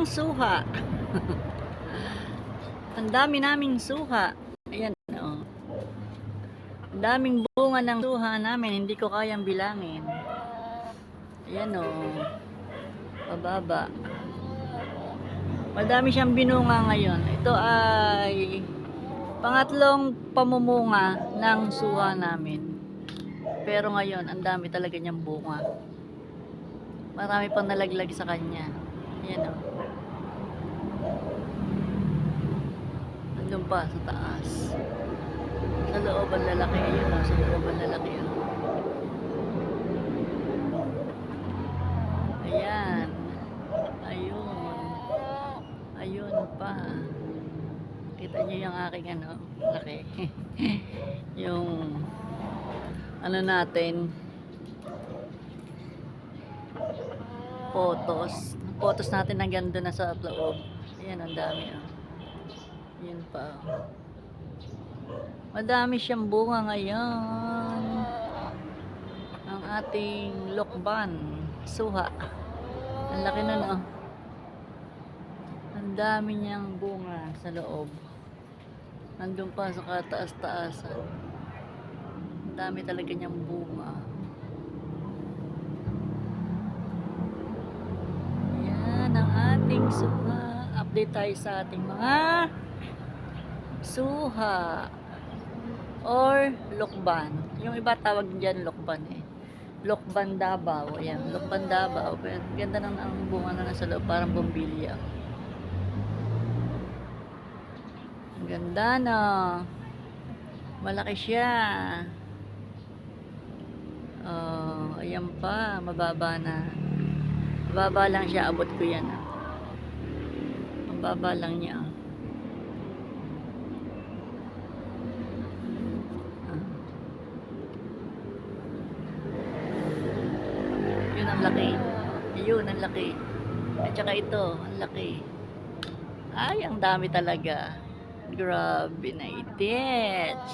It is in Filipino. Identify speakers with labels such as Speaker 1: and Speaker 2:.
Speaker 1: ng suha. Ang dami naming suha. Ayan, oh. Ang daming bunga ng suha namin, hindi ko kayang bilangin. Ayan, oh. Pababa. Madami siyang binunga ngayon. Ito ay pangatlong pamumunga ng suha namin. Pero ngayon, ang dami talaga niyang bunga. Marami pang nalaglag sa kanya. Ayan o. Nandun pa sa taas. Sa loob ang lalaki. Ayun o, sa loob ang lalaki o. Ayan. Ayun. Ayun pa. Kita niyo yung aking ano, laki. yung ano natin, photos. Photos natin na ganda na sa loob. Ayan, ang dami ah. Ayan pa. Madami siyang bunga ngayon. Ang ating lokban, suha. Ang laki nun oh. Ang dami niyang bunga sa loob. Nandun pa sa kataas-taasan. Ang dami talaga niyang bunga. Yan ang ating suha. Update tayo sa ating mga suha or lokban. Yung iba tawag dyan lokban eh. Lokban Davao. Ayan, Lokban Davao. Ganda ng ang bunga na nasa loob. Parang bombilya. Ang ganda na. Malaki siya. Oh, ayan pa. Mababa na. Mababa lang siya. Abot ko yan. Ah. Mababa lang niya. Ah. Ang laki. Yun ang laki. At saka ito, ang laki. Ay, ang dami talaga. Grabe na itich.